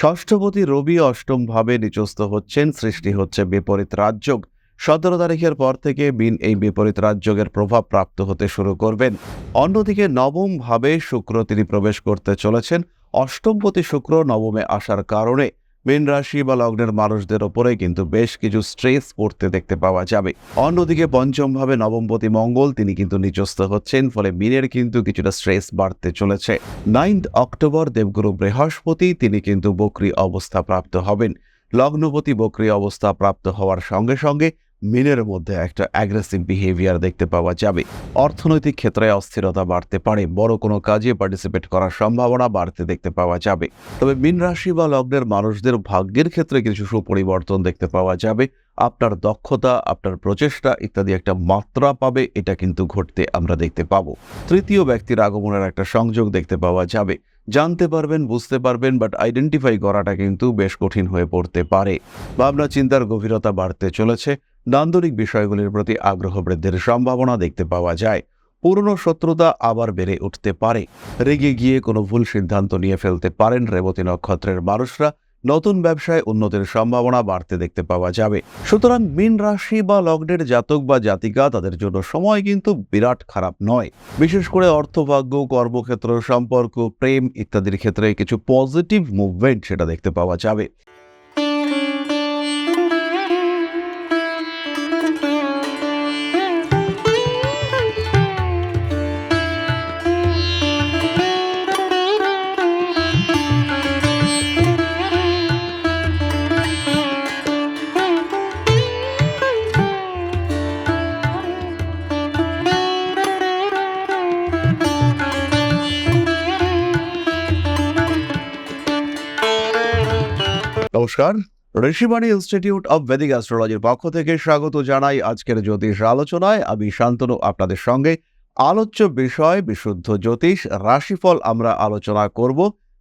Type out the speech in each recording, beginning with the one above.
ষষ্ঠপতি রবি অষ্টম ভাবে নিচস্থ হচ্ছেন, সৃষ্টি হচ্ছে বিপরীত রাজযোগ। সতেরো তারিখের পর থেকে বিন এই বিপরীত রাজযোগের প্রভাব প্রাপ্ত হতে শুরু করবেন। অন্যদিকে নবম ভাবে শুক্র তিনি প্রবেশ করতে চলেছেন। অষ্টমপতি শুক্র নবমে আসার কারণে মীন রাশি বা লগ্নের মানুষদের ওপরে কিন্তু বেশ কিছু স্ট্রেস পড়তে দেখতে পাওয়া যাবে। অন্যদিকে পঞ্চমভাবে নবমপতি মঙ্গল, তিনি কিন্তু নিজস্থ হচ্ছেন, ফলে মীনের কিন্তু কিছুটা স্ট্রেস বাড়তে চলেছে। নাইন্থ অক্টোবর দেবগুরু বৃহস্পতি, তিনি কিন্তু বকরি অবস্থা প্রাপ্ত হবেন। লগ্নপতি বকরি অবস্থা প্রাপ্ত হওয়ার সঙ্গে সঙ্গে মিনের মধ্যে একটা অ্যাগ্রেসিভ বিহেভিয়ার দেখতে পাওয়া যাবে। অর্থনৈতিক ক্ষেত্রে অস্থিরতা বাড়তে পারে, বড় কোনো কাজে পার্টিসিপেট করার সম্ভাবনা বাড়তে দেখতে পাওয়া যাবে। তবে মিন রাশি বা লগ্নের মানুষদের ভাগ্যের ক্ষেত্রে কিছু সুপরিবর্তন দেখতে পাওয়া যাবে। আপনার দক্ষতা, আপনার প্রচেষ্টা ইত্যাদি একটা মাত্রা পাবে, এটা কিন্তু ঘটতে আমরা দেখতে পাবো। তৃতীয় ব্যক্তির আগমনের একটা সংযোগ দেখতে পাওয়া যাবে। জানতে পারবেন, বুঝতে পারবেন বাট আইডেন্টিফাই করাটা কিন্তু বেশ কঠিন হয়ে পড়তে পারে। ভাবনা চিন্তার গভীরতা বাড়তে চলেছে। নান্দনিক বিষয়গুলির প্রতি আগ্রহ বৃদ্ধির সম্ভাবনা দেখতে পাওয়া যায়। পুরনো শত্রুতা আবার বেড়ে উঠতে পারে। রেগে গিয়ে কোনো ভুল সিদ্ধান্ত নিয়ে ফেলতে পারেন রেবতী নক্ষত্রের মানুষরা। নতুন ব্যবসায় উন্নতির সম্ভাবনা বাড়তে দেখতে পাওয়া যাবে। সুতরাং মীন রাশি বা লগ্নের জাতক বা জাতিকা তাদের জন্য সময় কিন্তু বিরাট খারাপ নয়। বিশেষ করে অর্থভাগ্য, কর্মক্ষেত্র, সম্পর্ক, প্রেম ইত্যাদির ক্ষেত্রে কিছু পজিটিভ মুভমেন্ট সেটা দেখতে পাওয়া যাবে। নমস্কার। ঋষিবাণী ইনস্টিটিউট অব ভেদিক অ্যাস্ট্রোলজির পক্ষ থেকে স্বাগত জানাই আজকের জ্যোতিষ আলোচনায়। আমি শান্তনু, আপনাদের সঙ্গে আলোচ্য বিষয় বিশুদ্ধ জ্যোতিষ রাশিফল আমরা আলোচনা করব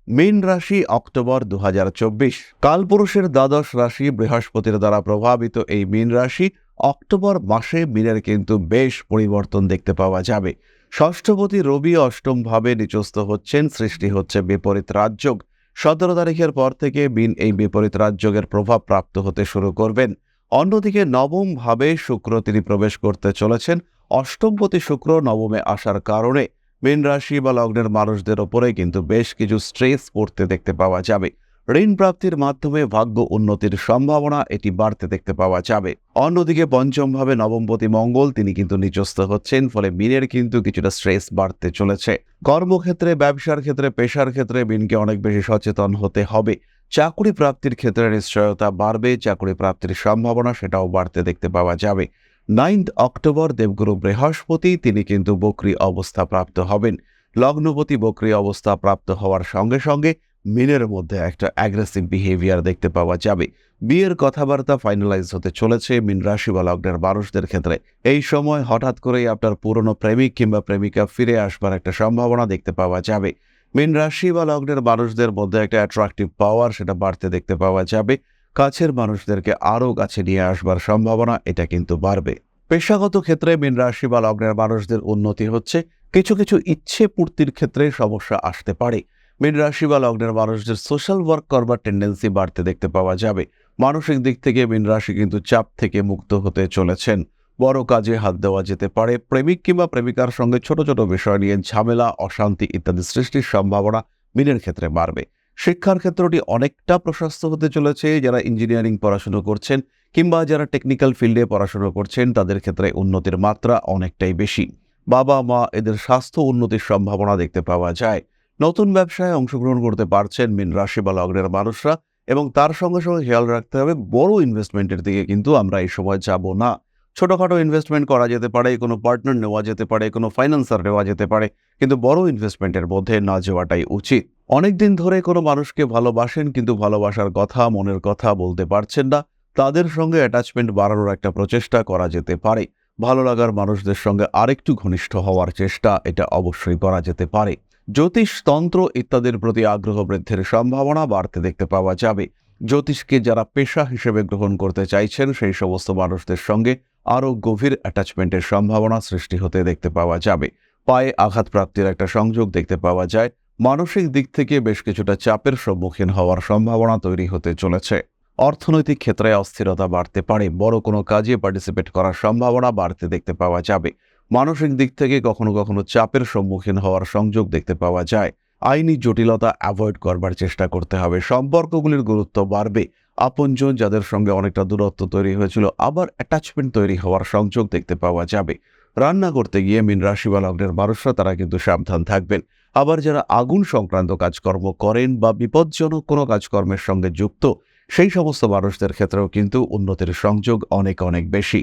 মীন রাশি অক্টোবর দুহাজার চব্বিশ। কালপুরুষের দ্বাদশ রাশি বৃহস্পতির দ্বারা প্রভাবিত এই মীন রাশি অক্টোবর মাসে মীনের কিন্তু বেশ পরিবর্তন দেখতে পাওয়া যাবে। ষষ্ঠপতি রবি অষ্টম ভাবে নিচস্থ হচ্ছেন, সৃষ্টি হচ্ছে বিপরীত রাজযোগ। সতেরো তারিখের পর থেকে বিন এই বিপরীত রাজযোগের প্রভাব প্রাপ্ত হতে শুরু করবেন। অন্যদিকে নবমভাবে শুক্র তিনি প্রবেশ করতে চলেছেন। অষ্টমপতি শুক্র নবমে আসার কারণে মীন রাশি বা লগ্নের মানুষদের ওপরে কিন্তু বেশ কিছু স্ট্রেস পড়তে দেখতে পাওয়া যাবে। ঋণ প্রাপ্তির মাধ্যমে ভাগ্য উন্নতির সম্ভাবনা এটি বাড়তে দেখতে পাওয়া যাবে। অন্যদিকে পঞ্চমভাবে নবমপতি মঙ্গল, তিনি কিন্তু নিচস্থ হচ্ছেন, ফলে মিনের কিন্তু কিছুটা স্ট্রেস বাড়তে চলেছে। কর্মক্ষেত্রে, ব্যবসার ক্ষেত্রে, পেশার ক্ষেত্রে মিনকে অনেক বেশি সচেতন হতে হবে। চাকরি প্রাপ্তির ক্ষেত্রে নিশ্চয়তা বাড়বে, চাকরি প্রাপ্তির সম্ভাবনা সেটাও বাড়তে দেখতে পাওয়া যাবে। নাইন্থ অক্টোবর, দেবগুরু বৃহস্পতি, তিনি কিন্তু বক্রি অবস্থা প্রাপ্ত হবেন। লগ্নপতি বক্রি অবস্থা প্রাপ্ত হওয়ার সঙ্গে সঙ্গে মিনের মধ্যে একটা অ্যাগ্রেসিভ বিহেভিয়ার দেখতে পাওয়া যাবে। বিয়ের কথাবার্তা ফাইনালাইজ হতে চলেছে মিন রাশি বা লগ্নের মানুষদের ক্ষেত্রে। এই সময় হঠাৎ করেই আপনার পুরনো প্রেমিক কিংবা প্রেমিকা ফিরে আসবার একটা সম্ভাবনা দেখতে পাওয়া যাবে। মিন রাশি বা লগ্নের মানুষদের মধ্যে একটা অ্যাট্রাকটিভ পাওয়ার সেটা বাড়তে দেখতে পাওয়া যাবে। কাছের মানুষদেরকে আরও কাছে নিয়ে আসবার সম্ভাবনা এটা কিন্তু বাড়বে। পেশাগত ক্ষেত্রে মিন রাশি বা লগ্নের মানুষদের উন্নতি হচ্ছে। কিছু কিছু ইচ্ছে পূর্তির ক্ষেত্রে সমস্যা আসতে পারে। মীন রাশি বা লগ্নের মানুষদের সোশ্যাল ওয়ার্ক করবার টেন্ডেন্সি বাড়তে দেখতে পাওয়া যাবে। মানসিক দিক থেকে মীন রাশি কিন্তু চাপ থেকে মুক্ত হতে চলেছেন। বড় কাজে হাত দেওয়া যেতে পারে। প্রেমিক কিংবা প্রেমিকার সঙ্গে ছোট ছোট বিষয় নিয়ে ঝামেলা, অশান্তি ইত্যাদি সৃষ্টির সম্ভাবনা মিনের ক্ষেত্রে বাড়বে। শিক্ষার ক্ষেত্রটি অনেকটা প্রশস্ত হতে চলেছে। যারা ইঞ্জিনিয়ারিং পড়াশুনো করছেন কিংবা যারা টেকনিক্যাল ফিল্ডে পড়াশুনো করছেন, তাদের ক্ষেত্রে উন্নতির মাত্রা অনেকটাই বেশি। বাবা মা এদের স্বাস্থ্য উন্নতির সম্ভাবনা দেখতে পাওয়া যায়। নতুন ব্যবসায় অংশগ্রহণ করতে পারছেন মিন রাশি বা লগ্নের মানুষরা এবং তার সঙ্গে সঙ্গে খেয়াল রাখতে হবে, বড় ইনভেস্টমেন্টের দিকে কিন্তু আমরা এই সময় যাব না। ছোটখাটো ইনভেস্টমেন্ট করা যেতে পারে, কোনো পার্টনার নেওয়া যেতে পারে, কোনো ফাইন্যান্সার নেওয়া যেতে পারে, কিন্তু বড় ইনভেস্টমেন্টের মধ্যে না যাওয়াটাই উচিত। অনেকদিন ধরে কোনো মানুষকে ভালোবাসেন কিন্তু ভালোবাসার কথা, মনের কথা বলতে পারছেন না। তাদের সঙ্গে অ্যাটাচমেন্ট বাড়ানোর একটা প্রচেষ্টা করা যেতে পারে। ভালো লাগার মানুষদের সঙ্গে আরেকটু ঘনিষ্ঠ হওয়ার চেষ্টা এটা অবশ্যই করা যেতে পারে। জ্যোতিষতন্ত্র ইত্যাদির প্রতি আগ্রহ বৃদ্ধির সম্ভাবনা বাড়তে দেখতে পাওয়া যাবে। জ্যোতিষকে যারা পেশা হিসেবে গ্রহণ করতে চাইছেন, সেই সমস্ত মানুষদের সঙ্গে আরও গভীর অ্যাটাচমেন্টের সম্ভাবনা সৃষ্টি হতে দেখতে পাওয়া যাবে। পায়ে আঘাত প্রাপ্তির একটা সংযোগ দেখতে পাওয়া যায়। মানসিক দিক থেকে বেশ কিছুটা চাপের সম্মুখীন হওয়ার সম্ভাবনা তৈরি হতে চলেছে। অর্থনৈতিক ক্ষেত্রে অস্থিরতা বাড়তে পারে। বড় কোনো কাজে পার্টিসিপেট করার সম্ভাবনা বাড়তে দেখতে পাওয়া যাবে। মানসিক দিক থেকে কখনো কখনো চাপের সম্মুখীন হওয়ার সংযোগ দেখতে পাওয়া যায়। আইনি জটিলতা অ্যাভয়েড করবার চেষ্টা করতে হবে। সম্পর্কগুলির গুরুত্ব বাড়বে। আপনজন যাদের সঙ্গে অনেকটা দূরত্ব তৈরি হয়েছিল, আবার অ্যাটাচমেন্ট তৈরি হওয়ার সংযোগ দেখতে পাওয়া যাবে। রান্না করতে গিয়ে মিন রাশি বা লগ্নের মানুষরা তারা কিন্তু সাবধান থাকবেন। আবার যারা আগুন সংক্রান্ত কাজকর্ম করেন বা বিপজ্জনক কোনো কাজকর্মের সঙ্গে যুক্ত, সেই সমস্ত মানুষদের ক্ষেত্রেও কিন্তু উন্নতির সংযোগ অনেক অনেক বেশি।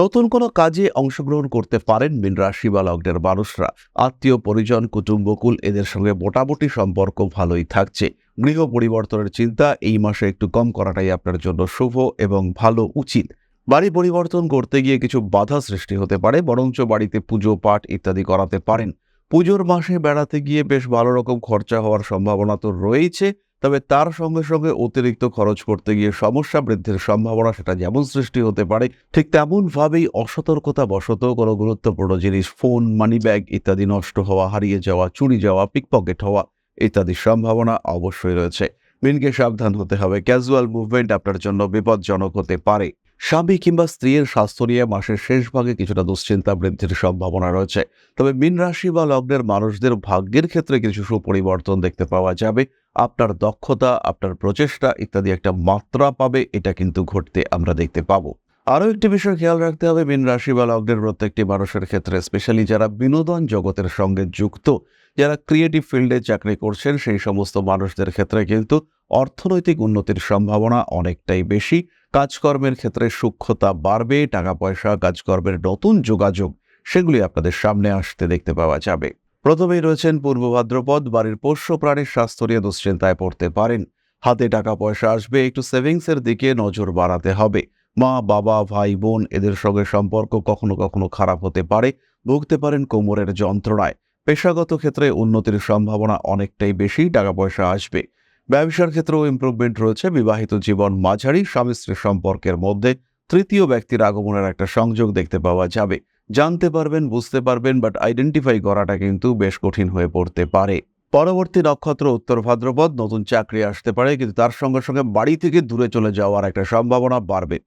নতুন কোনো কাজে অংশগ্রহণ করতে পারেন মিন রাশি বা লগ্নের মানুষরা। আত্মীয়, পরিজন কুটুম্বকুল এদের সঙ্গে মোটামুটি সম্পর্ক ভালোই থাকছে। গৃহ পরিবর্তনের চিন্তা এই মাসে একটু কম করাটাই আপনার জন্য শুভ এবং ভালো উচিত। বাড়ি পরিবর্তন করতে গিয়ে কিছু বাধা সৃষ্টি হতে পারে, বরঞ্চ বাড়িতে পুজো, পাঠ ইত্যাদি করাতে পারেন। পুজোর মাসে বেড়াতে গিয়ে বেশ ভালো রকম খরচা হওয়ার সম্ভাবনা তো রয়েছে। তবে তার সঙ্গে সঙ্গে অতিরিক্ত খরচ করতে গিয়ে সমস্যা বৃদ্ধির সম্ভাবনা সেটা যেমন সৃষ্টি হতে পারে, ঠিক তেমনভাবেই অসতর্কতা বশত কোনো গুরুত্বপূর্ণ জিনিস, ফোন মানি ব্যাগ ইত্যাদি নষ্ট হওয়া, হারিয়ে যাওয়া, চুরি যাওয়া, পিকপকেট হওয়া ইত্যাদির সম্ভাবনা অবশ্যই রয়েছে। মিনকে সাবধান হতে হবে। ক্যাজুয়াল মুভমেন্ট আপনার জন্য বিপজ্জনক হতে পারে। স্বামী কিংবা স্ত্রীর স্বাস্থ্য নিয়ে মাসের শেষ ভাগে কিছুটা দুশ্চিন্তা বৃদ্ধির সম্ভাবনা রয়েছে। তবে মিন রাশি বা লগ্নের মানুষদের ভাগ্যের ক্ষেত্রে কিছু সুপরিবর্তন দেখতে পাওয়া যাবে। আপনার দক্ষতা, আপনার প্রচেষ্টা ইত্যাদি একটা মাত্রা পাবে, এটা কিন্তু ঘটতে আমরা দেখতে পাবো। আরও একটি বিষয় খেয়াল রাখতে হবে, মিন রাশি বা লগ্নের প্রত্যেকটি মানুষের ক্ষেত্রে স্পেশালি যারা বিনোদন জগতের সঙ্গে যুক্ত, যারা ক্রিয়েটিভ ফিল্ডে চাকরি করছেন, সেই সমস্ত মানুষদের ক্ষেত্রে কিন্তু অর্থনৈতিক উন্নতির সম্ভাবনা অনেকটাই বেশি। কাজকর্মের ক্ষেত্রে সূক্ষ্মতা বাড়বে টাকা পয়সা কাজকর্মের নতুন যোগাযোগ, সেগুলি আপনাদের সামনে আসতে দেখতে পাওয়া যাবে। প্রথমেই রয়েছেন পূর্ব ভাদ্রপদ, বাড়ির পোষ্য প্রাণীর স্বাস্থ্য নিয়ে দুশ্চিন্তায় পড়তে পারেন। হাতে টাকা পয়সা আসবে, একটু সেভিংসের দিকে নজর বাড়াতে হবে। মা, বাবা, ভাই, বোন, এদের সঙ্গে সম্পর্ক কখনো কখনো খারাপ হতে পারে, ভুগতে পারেন কোমরের যন্ত্রণায়। পেশাগত ক্ষেত্রে উন্নতির সম্ভাবনা অনেকটাই বেশি টাকা পয়সা আসবে। ব্যবসার ক্ষেত্রেও ইমপ্রুভমেন্ট রয়েছে। বিবাহিত জীবন মাঝারি স্বামী স্ত্রী সম্পর্কের মধ্যে তৃতীয় ব্যক্তির আগমনের একটা সংযোগ দেখতে পাওয়া যাবে। জানতে পারবেন, বুঝতে পারবেন বাট আইডেন্টিফাই করাটা কিন্তু বেশ কঠিন হয়ে পড়তে পারে। পরবর্তী নক্ষত্র উত্তর ভাদ্রপদ, নতুন চাকরি আসতে পারে, কিন্তু তার সঙ্গে সঙ্গে বাড়ি থেকে দূরে চলে যাওয়ার একটা সম্ভাবনা বাড়বে।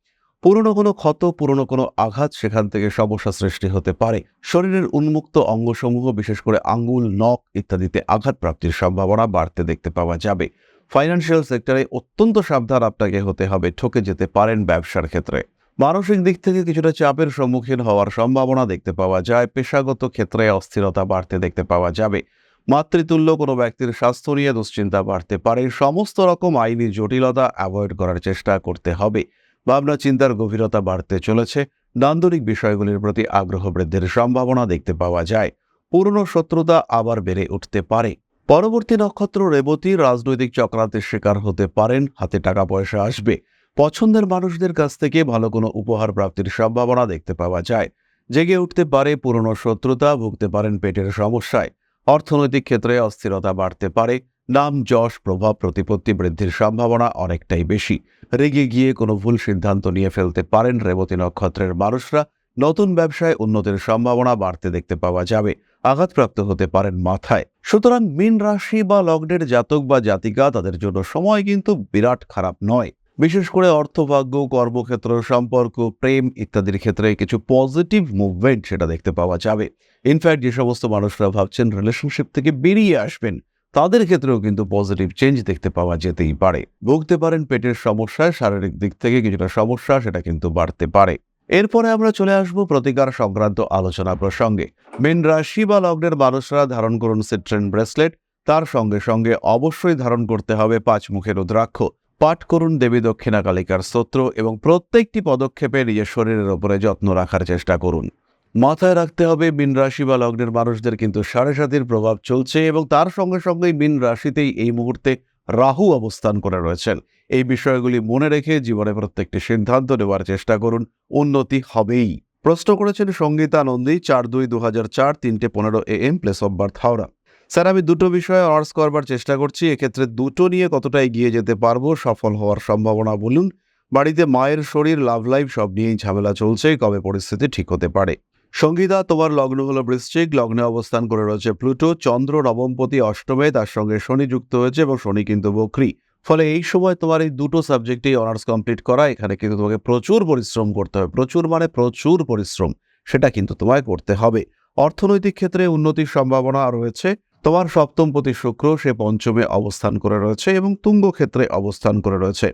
পুরনো কোনো ক্ষত, পুরনো কোনো আঘাত সেখান থেকে সমস্যা সৃষ্টি হতে পারে। শরীরের উন্মুক্ত অঙ্গসমূহ, বিশেষ করে আঙ্গুল, নখ ইত্যাদিতে আঘাত প্রাপ্তির সম্ভাবনা বাড়তে দেখতে পাওয়া যাবে। ফাইন্যান্সিয়াল সেক্টরে অত্যন্ত সাবধান আপনাকে হতে হবে, ঠকে যেতে পারেন ব্যবসার ক্ষেত্রে। মানসিক দিক থেকে কিছুটা চাপের সম্মুখীন হওয়ার সম্ভাবনা দেখতে পাওয়া যায়, পেশাগত ক্ষেত্রে অস্থিরতা বাড়তে দেখতে পাওয়া যাবে। মাতৃতুল্য কোনো ব্যক্তির স্বাস্থ্য নিয়ে দুশ্চিন্তা বাড়তে পারে, সমস্ত রকম আইনি জটিলতা অ্যাভয়েড করার চেষ্টা করতে হবে। ভাবনা চিন্তার গভীরতা বাড়তে চলেছে, নান্দনিক বিষয়গুলির প্রতি আগ্রহ বৃদ্ধির সম্ভাবনা দেখতে পাওয়া যায়। পুরনো শত্রুতা আবার বেড়ে উঠতে পারে। পরবর্তী নক্ষত্র রেবতী রাজনৈতিক চক্রান্তের শিকার হতে পারেন, হাতে টাকা পয়সা আসবে। পছন্দের মানুষদের কাছ থেকে ভালো কোনো উপহার প্রাপ্তির সম্ভাবনা দেখতে পাওয়া যায়। জেগে উঠতে পারে পুরনো শত্রুতা, ভুগতে পারেন পেটের সমস্যায়। অর্থনৈতিক ক্ষেত্রে অস্থিরতা বাড়তে পারে। নাম, যশ, প্রভাব, প্রতিপত্তি বৃদ্ধির সম্ভাবনা অনেকটাই বেশি। রেগে গিয়ে কোনো ভুল সিদ্ধান্ত নিয়ে ফেলতে পারেন রেবতী নক্ষত্রের মানুষরা। নতুন ব্যবসায় উন্নতির সম্ভাবনা বাড়তে দেখতে পাওয়া যাবে। আঘাতপ্রাপ্ত হতে পারেন মাথায়। সুতরাং মীন রাশি বা লগ্নের জাতক বা জাতিকা তাদের জন্য সময় কিন্তু বিরাট খারাপ নয়। বিশেষ করে অর্থভাগ্য, কর্মক্ষেত্র সম্পর্ক, প্রেম ইত্যাদির ক্ষেত্রে কিছু পজিটিভ মুভমেন্ট সেটা দেখতে পাওয়া যাবে। ইনফ্যাক্ট যে সমস্ত মানুষরা ভাবছেন রিলেশনশিপ থেকে বেরিয়ে আসবেন, তাদের ক্ষেত্রেও কিন্তু পজিটিভ চেঞ্জ দেখতে পাওয়া যেতেই পারে। ভুগতে পারেন পেটের সমস্যায় শারীরিক দিক থেকে কিছুটা সমস্যা সেটা কিন্তু বাড়তে পারে। এরপরে আমরা চলে আসব প্রতিকার সংক্রান্ত আলোচনা প্রসঙ্গে। মেন রাশি বা লগ্নের মানুষরা ধারণ করুন সিট্রেন ব্রেসলেট। তার সঙ্গে সঙ্গে অবশ্যই ধারণ করতে হবে পাঁচ মুখের রুদ্রাক্ষ। পাঠ করুন দেবী দক্ষিণা কালিকার স্তোত্র এবং প্রত্যেকটি পদক্ষেপে নিজের শরীরের ওপরে যত্ন রাখার চেষ্টা করুন। মাথায় রাখতে হবে মিন রাশি বা লগ্নের মানুষদের কিন্তু সাড়ে সাতির প্রভাব চলছে এবং তার সঙ্গে সঙ্গেই মিন রাশিতেই এই মুহূর্তে রাহু অবস্থান করে রয়েছেন। এই বিষয়গুলি মনে রেখে জীবনে প্রত্যেকটি সিদ্ধান্ত নেওয়ার চেষ্টা করুন। উন্নতি হবেই। প্রশ্ন করেছেন সঙ্গীতা নন্দী, চার দুই দু হাজার চার, তিনটে পনেরো A M place of birth Howrah sir, আমি দুটো বিষয়ে অনার্স করবার চেষ্টা করছি। এক্ষেত্রে দুটো নিয়ে কতটা এগিয়ে যেতে পারব সফল হওয়ার সম্ভাবনা বলুন। বাড়িতে মায়ের শরীর লাভ লাইফ সব নিয়েই ঝামেলা চলছে, কবে পরিস্থিতি ঠিক হতে পারে? সঙ্গীতা, তোমার লগ্ন হলো বৃশ্চিক, লগ্নে অবস্থান করে রয়েছে প্লুটো, চন্দ্র, নবমপতি, অষ্টমে, তার সঙ্গে শনি যুক্ত হয়েছে এবং শনি কিন্তু বক্রী। ফলে এই সময় তোমার এই দুটো সাবজেক্টেই অনার্স কমপ্লিট করা, এখানে কিন্তু তোমাকে প্রচুর পরিশ্রম করতে হবে। প্রচুর মানে প্রচুর পরিশ্রম, সেটা কিন্তু তোমায় করতে হবে। অর্থনৈতিক ক্ষেত্রে উন্নতির সম্ভাবনা রয়েছে। তোমার সপ্তমপতি শুক্র, সে পঞ্চমে অবস্থান করে রয়েছে এবং তুঙ্গ ক্ষেত্রে অবস্থান করে রয়েছে।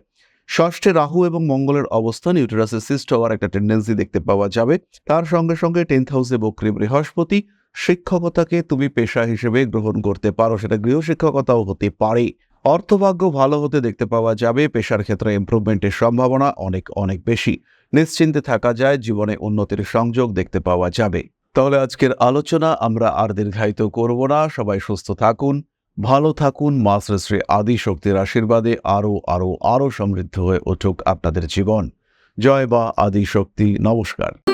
ষষ্ঠে রাহু এবং মঙ্গলের অবস্থান ইউটেরাসে সিস্ট হওয়ার একটা টেন্ডেন্সি দেখতে পাওয়া যাবে। তার সঙ্গে সঙ্গে টেন্থ হাউসে বক্রী বৃহস্পতি শিক্ষকতাকে তুমি পেশা হিসেবে গ্রহণ করতে পারো, সেটা গৃহশিক্ষকতাও হতে পারে। অর্থভাগ্য ভালো হতে দেখতে পাওয়া যাবে, পেশার ক্ষেত্রে ইমপ্রুভমেন্টের সম্ভাবনা অনেক অনেক বেশি। নিশ্চিন্তে থাকা যায়, জীবনে উন্নতির সংযোগ দেখতে পাওয়া যাবে। তাহলে আজকের আলোচনা আমরা আর দীর্ঘায়িত করব না। সবাই সুস্থ থাকুন। ভালো থাকুন মা শ্রী আদি শক্তির আশীর্বাদে আরও আরও আরও সমৃদ্ধ হয়ে উঠুক আপনাদের জীবন। জয় বা আদি শক্তি, নমস্কার।